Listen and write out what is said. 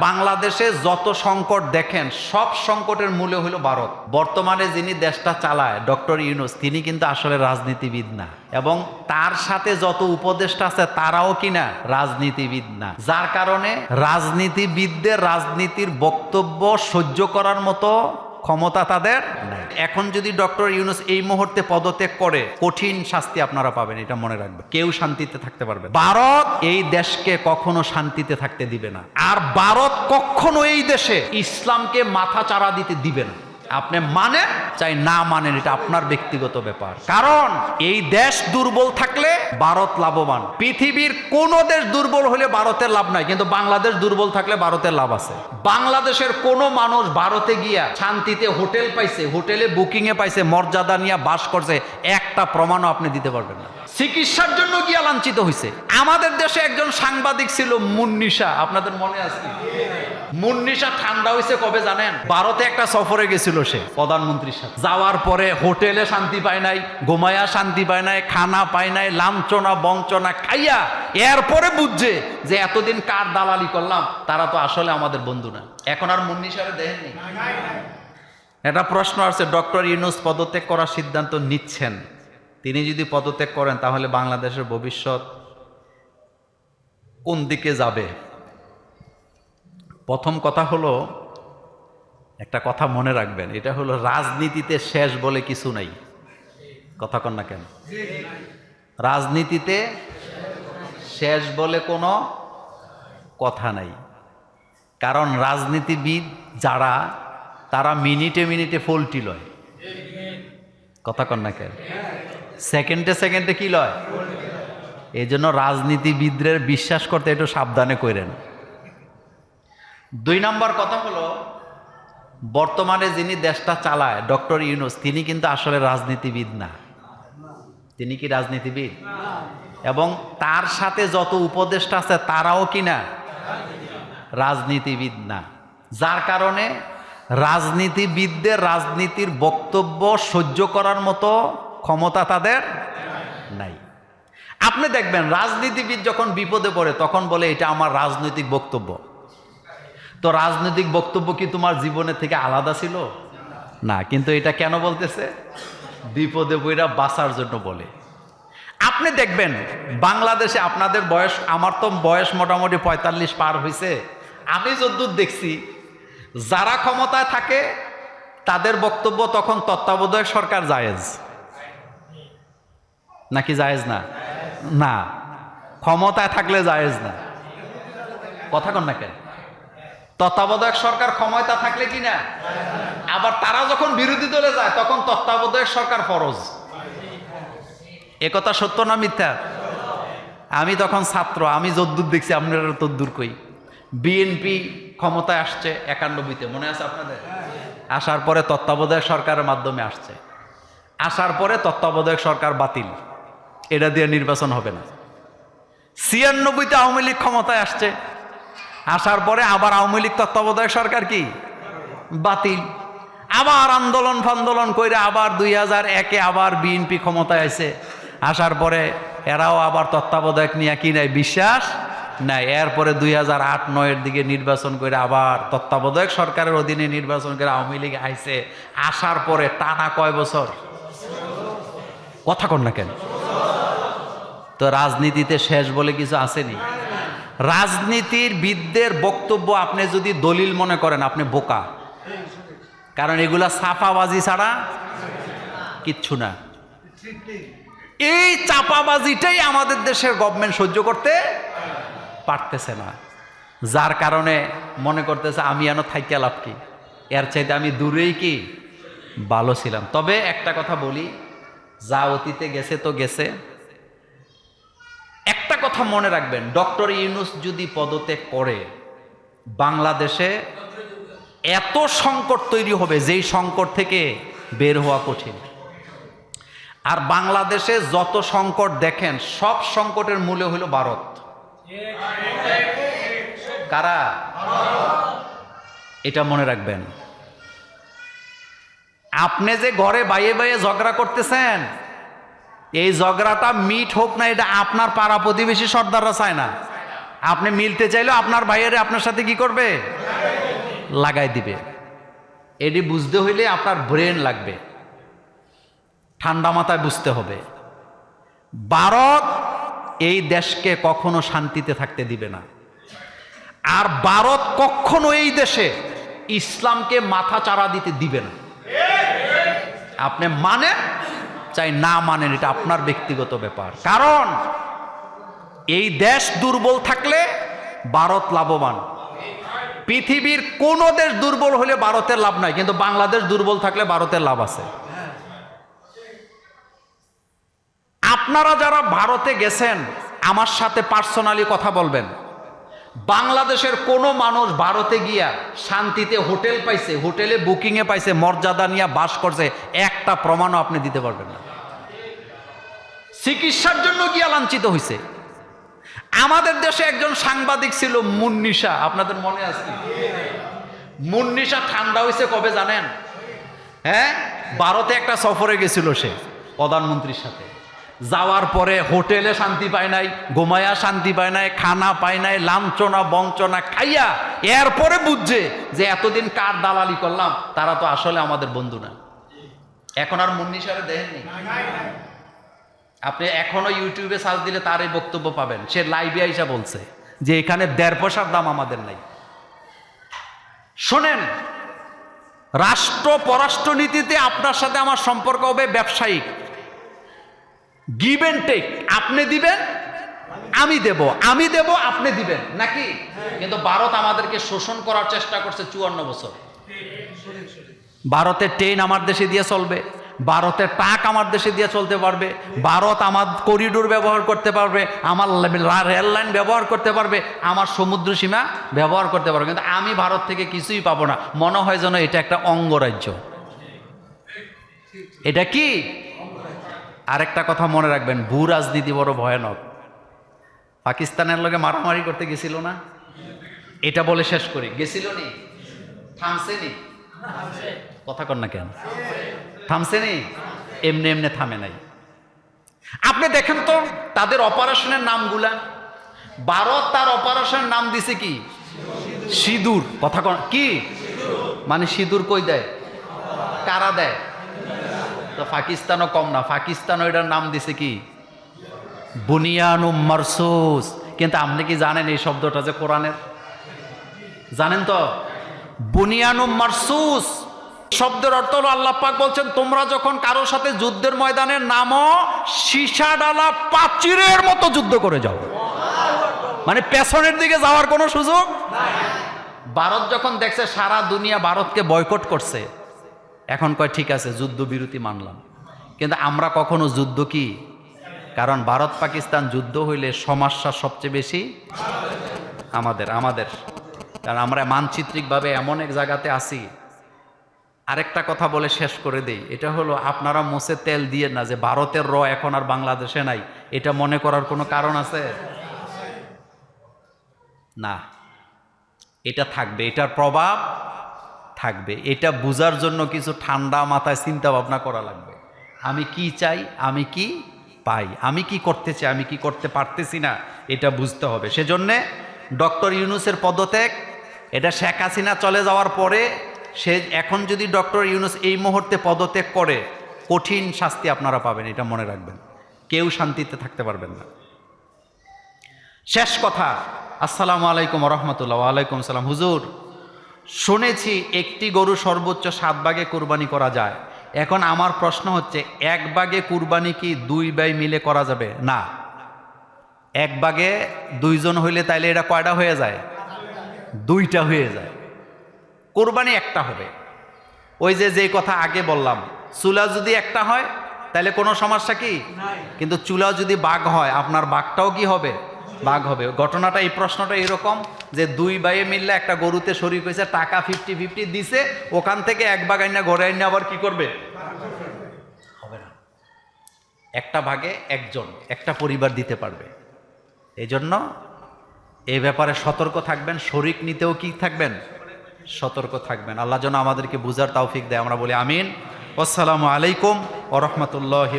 বাংলাদেশে যত সংকট দেখেন, সব সংকটের মূলে হলো ভারত। বর্তমানে যিনি দেশটা চালায়, ডক্টর ইউনুস, তিনি কিন্তু আসলে রাজনীতিবিদ না। এবং তার সাথে যত উপদেষ্টা আছে, তারাও কিনা রাজনীতিবিদ না। যার কারণে রাজনীতিবিদদের রাজনীতির বক্তব্য সহ্য করার মতো ক্ষমতা তাদের এখন যদি ডক্টর ইউনুস এই মুহূর্তে পদত্যাগ করে, কঠিন শাস্তি আপনারা পাবেন, এটা মনে রাখবেন। কেউ শান্তিতে থাকতে পারবে ভারত এই দেশকে কখনো শান্তিতে থাকতে দিবে না। আর ভারত কখনো এই দেশে ইসলামকে মাথা চারা দিতে দিবে না। আপনি মানেন, চাই না মানেন, এটা আপনার ব্যক্তিগত ব্যাপার। কারণ এই দেশ দুর্বল থাকলে ভারত লাভবান। পৃথিবীর কোন দেশ দুর্বল হলে ভারতের লাভ নাই, কিন্তু বাংলাদেশ দুর্বল থাকলে ভারতের লাভ আছে। বাংলাদেশের কোন মানুষ ভারতে গিয়া শান্তিতে হোটেল পাইছে, হোটেলে বুকিং এ পাইছে, মর্যাদা নিয়ে বাস করছে, একটা প্রমাণও আপনি দিতে পারবেন না। চিকিৎসার জন্য গিয়া লাঞ্ছিত হয়েছে আমাদের দেশে একজন সাংবাদিক ছিল মুন্নিশা, আপনাদের মনে আছে? মুন্নিশা ঠান্ডা হয়েছে কবে জানেন? ভারতে একটা সফরে গেছিল সে, প্রধানমন্ত্রীর সাথে। যাওয়ার পরে হোটেলে শান্তি পায় নাই, ঘুমায়া শান্তি পায় নাই, খানা পায় নাই, লাঞ্ছনা, বঞ্চনা খাইয়া এরপরে বুঝছে যে এতদিন কার দালালি করলাম, তারা তো আসলে আমাদের বন্ধু না। এখন আর মুন্নিশারে দেখেননি একটা প্রশ্ন আছে ডক্টর ইউনুস পদত্যাগ করার সিদ্ধান্ত নিচ্ছেন। তিনি যদি পদত্যাগ করেন, তাহলে বাংলাদেশের ভবিষ্যৎ কোন দিকে যাবে? প্রথম কথা হলো, একটা কথা মনে রাখবেন, এটা হলো রাজনীতিতে শেষ বলে কিছু নাই। কথা কন না কেন? রাজনীতিতে শেষ বলে কোনো কথা নাই। কারণ রাজনীতিবিদ যারা, তারা মিনিটে মিনিটে ফলটি লয়। কথা কন না কেন? সেকেন্ডে সেকেন্ডে কি লয়? এই জন্য রাজনীতিবিদদের বিশ্বাস করতে একটু সাবধানে করেন দুই নম্বর কথা হলো, বর্তমানে যিনি দেশটা চালায়, ডক্টর ইউনুস, তিনি কিন্তু আসলে রাজনীতিবিদ না। তিনি কি রাজনীতিবিদ? এবং তার সাথে যত উপদেষ্টা আছে, তারাও কি না? রাজনীতিবিদ না। যার কারণে রাজনীতিবিদদের রাজনীতির বক্তব্য সহ্য করার মতো ক্ষমতা তাদের নাই। আপনি দেখবেন, রাজনীতিবিদ যখন বিপদে পড়ে, তখন বলে, এটা আমার রাজনৈতিক বক্তব্য। তো রাজনৈতিক বক্তব্য কি তোমার জীবনের থেকে আলাদা ছিল? না, কিন্তু এটা কেন বলতেছে? বিপদে বইরা বাঁচার জন্য বলে। আপনি দেখবেন, বাংলাদেশে আপনাদের বয়স, আমার তো বয়স মোটামুটি পঁয়তাল্লিশ পার হয়েছে আমি যদ্দূর দেখছি, যারা ক্ষমতায় থাকে, তাদের বক্তব্য তখন তত্ত্বাবধায়ক সরকার জায়েজ। নাকি জায়েজ না? না। ক্ষমতায় থাকলে জায়েজ না। কথা কন না কেন? তত্ত্বাবধায়ক সরকার ক্ষমতা থাকলে কি না? আবার তারা যখন বিরোধী দলে যায়, তখন তত্ত্বাবধায়ক সরকার ফরজ। একথা সত্য না মিথ্যা? আমি তখন ছাত্র, আমি যদ্দূর দেখছি, আপনারা তদ্দূর কই। বিএনপি ক্ষমতায় আসছে একানব্বইতে মনে আছে আপনাদের? আসার পরে তত্ত্বাবধায়ক সরকারের মাধ্যমে আসছে। আসার পরে তত্ত্বাবধায়ক সরকার বাতিল। এটা দিয়ে নির্বাচন হবে না। ছিয়ানব্বইতে আওয়ামী লীগ ক্ষমতায় আসছে আসার পরে আবার আওয়ামী লীগ তত্ত্বাবধায়ক সরকার কি? বাতিল। আবার আন্দোলন ফান্দোলন কইরা আবার দুই হাজার একে আবার বিএনপি ক্ষমতায় আছে আসার পরে এরাও আবার তত্ত্বাবধায়ক নিয়ে কি নাই? বিশ্বাস নাই। এরপরে দুই হাজার আট, নয়ের দিকে নির্বাচন করে আবার তত্ত্বাবধায়ক সরকারের অধীনে নির্বাচন করে আওয়ামী লীগ আইসে আসার পরে টানা কয় বছর? কথা কন না কেন? তো রাজনীতিতে শেষ বলে কিছু আসেনি? রাজনীতির বিদদের বক্তব্য আপনি যদি দলিল মনে করেন, আপনি বোকা। কারণ এগুলা সাফাবাজি ছাড়া কিচ্ছু না। এই চাপাবাজিটাই আমাদের দেশের গভর্নমেন্ট সহ্য করতে পারতেছে না। যার কারণে মনে করতেছে, আমি এন থাইকা লাভ কি? এর চাইতে আমি দূরেই কি? ভালো ছিলাম। তবে একটা কথা বলি, যা অতীতে গেছে তো গেছে। কথা মনে রাখবেন, ডক্টর ইউনুস যদি পদত্যাগ করে, বাংলাদেশে এত সংকট তৈরি হবে, যেই সংকট থেকে বের হওয়া কঠিন। আর বাংলাদেশে যত সংকট দেখেন, সব সংকটের মূলে হলো ভারত। কারা? এটা মনে রাখবেন। আপনি যে ঘরে বাইয়ে বাইয়ে ঝগড়া করতেছেন এই ঝগড়াটা মিট হোক না, এটা আপনার পাড়া প্রতিবেশী সর্দাররা চায় না। আপনি মিলতে চাইলেও আপনার ভাইয়েরে আপনার সাথে কি করবে? লাগাই দিবে। এটি বুঝতে হইলে আপনার ব্রেন লাগবে। ঠান্ডা মাথায় বুঝতে হবে। ভারত এই দেশকে কখনো শান্তিতে থাকতে দিবে না। আর ভারত কখনো এই দেশে ইসলামকে মাথা চারা দিতে দিবে না। আপনি মানেন চাই না মানেন, এটা আপনার ব্যক্তিগত ব্যাপার। কারণ এই দেশ দুর্বল থাকলে ভারত লাভবান। পৃথিবীর কোন দেশ দুর্বল হলে ভারতের লাভ নাই, কিন্তু বাংলাদেশ দুর্বল থাকলে ভারতের লাভ আছে। আপনারা যারা ভারতে গেছেন, আমার সাথে পার্সোনালি কথা বলবেন। বাংলাদেশের কোনো মানুষ ভারতে গিয়া শান্তিতে হোটেল পাইছে, হোটেলে বুকিংয়ে পাইছে, মর্যাদা নিয়ে বাস করছে, একটা প্রমাণও আপনি দিতে পারবেন না। চিকিৎসার জন্য গিয়া লাঞ্ছিত হয়েছে আমাদের দেশে একজন সাংবাদিক ছিল মুন্নিশা, আপনাদের মনে আছে? মুন্নিশা ঠান্ডা হয়েছে কবে জানেন? হ্যাঁ? ভারতে একটা সফরে গেছিল সে, প্রধানমন্ত্রীর সাথে। যাওয়ার পরে হোটেলে শান্তি পায় নাই, ঘুমায়া শান্তি পায় নাই, খানা পায় নাই, লাঞ্ছনা, বঞ্চনা খাইয়া এরপরে বুঝছে যে এতদিন কার দালালি করলাম, তারা তো আসলে আমাদের বন্ধু না। এখন আর মুন্নিশারে দেখেননি আপনি এখনও ইউটিউবে সার্চ দিলে তার এই বক্তব্য পাবেন। সে লাইভে আইসা বলছে যে এখানে দেড় পয়সার দাম আমাদের নাই। শোনেন রাষ্ট্র পররাষ্ট্রনীতিতে আপনার সাথে আমার সম্পর্ক হবে ব্যবসায়িক। গিভ টেক আপনি দিবেন, আমি দেব। আমি দেব, আপনি দিবেন, নাকি? কিন্তু ভারত আমাদেরকে শোষণ করার চেষ্টা করছে চুয়ান্ন বছর। ভারতের ট্রেন আমার দেশে দিয়ে চলবে, ভারতের ট্রাক আমার দেশে দিয়ে চলতে পারবে, ভারত আমার করিডোর ব্যবহার করতে পারবে, আমার রেল লাইন ব্যবহার করতে পারবে, আমার সমুদ্র সীমা ব্যবহার করতে পারবে। কিন্তু আমি ভারত থেকে কিছুই পাবো না। মনে হয় যেন এটা একটা অঙ্গরাজ্য এটা কি? আরেকটা কথা মনে রাখবেন, ভূ রাজনীতি বড় ভয়ানক। পাকিস্তানের লোকে মারামারি করতে গেছিল না? এটা বলে শেষ করি। গেছিল নি? থামছে নি? কথা কর না কেন? থামছে নি? এমনি এমনি থামে নাই। আপনি দেখেন তো, তাদের অপারেশনের নামগুলা। ভারত তার অপারেশনের নাম দিছে কি? সিঁদুর। কথা কি? মানে সিঁদুর কই দেয়? কারা দেয়? তো পাকিস্তানও কম না। পাকিস্তানও এটার নাম দিছে কি? বুনিয়ানুম মারসুস। কিন্তু আপনি কি জানেন এই শব্দটা যে কোরআনের? জানেন তো? বুনিয়ানুম মারসুস। শব্দের অর্থ হলো আল্লাহ পাক বলছেন, তোমরা যখন কারোর সাথে যুদ্ধের ময়দানে নামো, সীসা ডালা পাচিরের মতো যুদ্ধ করে যাও। মানে পেছনের দিকে যাওয়ার কোনো সুযোগ ভারত যখন দেখছে সারা দুনিয়া ভারতকে বয়কট করছে এখন কয়, ঠিক আছে যুদ্ধ বিরতি মানলাম। কিন্তু আমরা কখনো যুদ্ধ কি? কারণ ভারত পাকিস্তান যুদ্ধ হইলে সমস্যা সবচেয়ে বেশি আমাদের আমাদের। কারণ আমরা মানচিত্রিকভাবে এমন এক জায়গাতে আছি। আরেকটা কথা বলে শেষ করে দেই, এটা হলো আপনারা মোসে তেল দিয়ে না, যে ভারতের র এখন আর বাংলাদেশে নাই, এটা মনে করার কোনো কারণ আছে? না। এটা থাকবে, এটার প্রভাব থাকবে। এটা বোঝার জন্য কিছু ঠান্ডা মাথায় চিন্তা ভাবনা করা লাগবে। আমি কি চাই? আমি কি পাই? আমি কি করতে চাই? আমি কি করতে পারতেছি না? এটা বুঝতে হবে। সেজন্যে ডক্টর ইউনুসের পদত্যাগ, এটা শেখ হাসিনা চলে যাওয়ার পরে সে এখন যদি ডক্টর ইউনুস এই মুহূর্তে পদত্যাগ করে, কঠিন শাস্তি আপনারা পাবেন, এটা মনে রাখবেন। কেউ শান্তিতে থাকতে পারবেন না। শেষ কথা। আসসালামু আলাইকুম রহমতুল্লাহ। আলাইকুম সালাম। হুজুর শুনেছি একটি গরু সর্বোচ্চ সাত ভাগে কুরবানি করা যায়। এখন আমার প্রশ্ন হচ্ছে এক ভাগে কুরবানি কি দুই ভাই মিলে করা যাবে? না। এক ভাগে দুইজন হইলে তাইলে এটা কয়টা হয়ে যায়? দুইটা হয়ে যায়। কোরবানি একটা হবে। ওই যে যে কথা আগে বললাম চুলা যদি একটা হয় তাহলে কোনো সমস্যা কি? কিন্তু চুলা যদি বাঘ হয় আপনার বাঘটাও কি হবে? বাঘ হবে। ঘটনাটা এই প্রশ্নটা এরকম যে দুই বাইয়ে মিললে একটা গরুতে শরীর হয়েছে টাকা ফিফটি ফিফটি দিছে, ওখান থেকে এক বাঘ আইনা ঘরে আইনা আবার কি করবে? হবে না। একটা ভাগে একজন, একটা পরিবার দিতে পারবে। এই জন্য এই ব্যাপারে সতর্ক থাকবেন, শরিক নিতেও কি থাকবেন? সতর্ক থাকবেন। আল্লাহ যেন আমাদেরকে বুঝার তৌফিক দেয়। আমরা বলি আমিন। আসসালামু আলাইকুম ও রহমতুল্লাহি